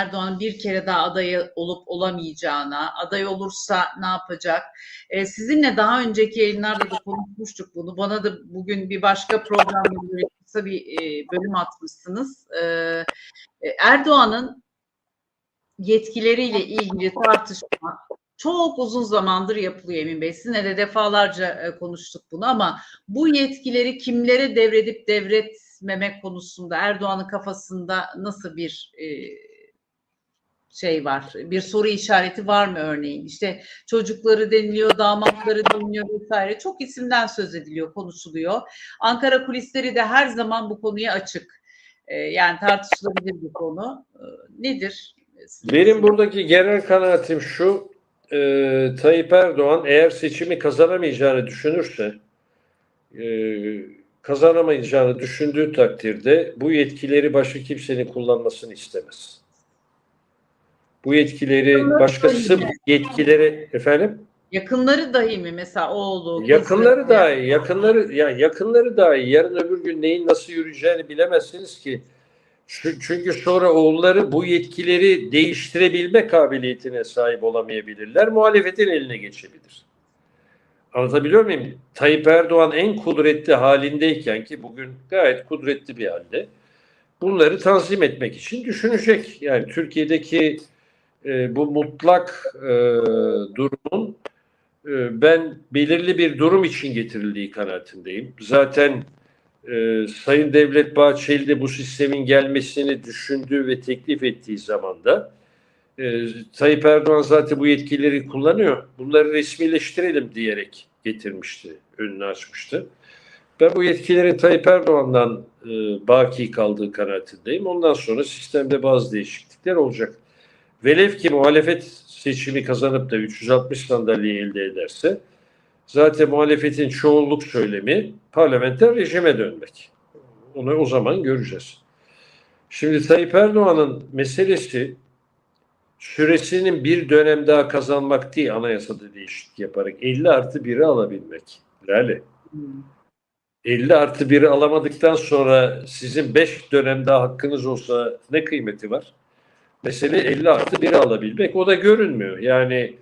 Erdoğan'ın bir kere daha adayı olup olamayacağına, aday olursa ne yapacak? Ee, sizinle daha önceki yayınlarda da konuşmuştuk bunu. Bana da bugün bir başka programda kısa bir e, bölüm atmışsınız. Ee, Erdoğan'ın yetkileriyle ilgili tartışma çok uzun zamandır yapılıyor Emin Bey. Sizinle de defalarca e, konuştuk bunu ama bu yetkileri kimlere devredip devretmemek konusunda Erdoğan'ın kafasında nasıl bir e, şey var? Bir soru işareti var mı örneğin? İşte çocukları deniliyor, damatları deniliyor vesaire. Çok isimden söz ediliyor, konuşuluyor. Ankara kulisleri de her zaman bu konuya açık. E, yani tartışılabilir bir konu. E, nedir? Benim buradaki genel kanaatim şu, e, Tayyip Erdoğan eğer seçimi kazanamayacağını düşünürse, e, kazanamayacağını düşündüğü takdirde bu yetkileri başka kimsenin kullanmasını istemez. Bu yetkileri başkası bu yetkileri efendim Yakınları dahi mi mesela oğlu? kızı? yakınları dahi yakınları ya yakınları dahi yarın öbür gün neyin nasıl yürüyeceğini bilemezsiniz ki. Çü- Çünkü sonra oğulları bu yetkileri değiştirebilme kabiliyetine sahip olamayabilirler. Muhalefetin eline geçebilir. Anlatabiliyor muyum? Tayyip Erdoğan en kudretli halindeyken ki bugün gayet kudretli bir halde bunları tanzim etmek için düşünecek. Yani Türkiye'deki e, bu mutlak e, durumun e, ben belirli bir durum için getirildiği kanaatindeyim. Zaten e, Sayın Devlet Bahçeli de bu sistemin gelmesini düşündüğü ve teklif ettiği zaman da e, Tayyip Erdoğan zaten bu yetkileri kullanıyor. Bunları resmileştirelim diyerek getirmişti, önünü açmıştı. Ben bu yetkilerin Tayyip Erdoğan'dan e, baki kaldığı kanaatindeyim. Ondan sonra sistemde bazı değişiklikler olacak. Velev ki muhalefet seçimi kazanıp da 360 sandalye elde ederse zaten muhalefetin çoğunluk söylemi parlamenter rejime dönmek. Onu o zaman göreceğiz. Şimdi Tayyip Erdoğan'ın meselesi süresinin bir dönem daha kazanmak değil anayasada değişiklik yaparak 50 artı 1'i alabilmek. Lale. Hmm. 50 artı 1'i alamadıktan sonra sizin 5 dönem daha hakkınız olsa ne kıymeti var? Mesele 50 artı 1'i alabilmek. O da görünmüyor. Yani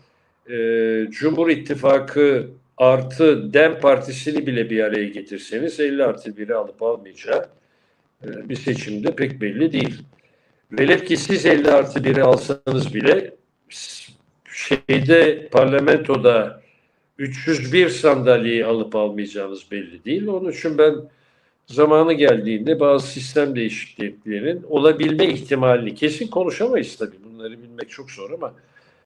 e, Cumhur İttifakı artı DEM Partisi'ni bile bir araya getirseniz 50 artı 1'i alıp almayacağı e, bir seçimde pek belli değil. Velev ki siz 50 artı 1'i alsanız bile şeyde parlamentoda 301 sandalyeyi alıp almayacağınız belli değil. Onun için ben zamanı geldiğinde bazı sistem değişikliklerinin olabilme ihtimalini kesin konuşamayız tabii. Bunları bilmek çok zor ama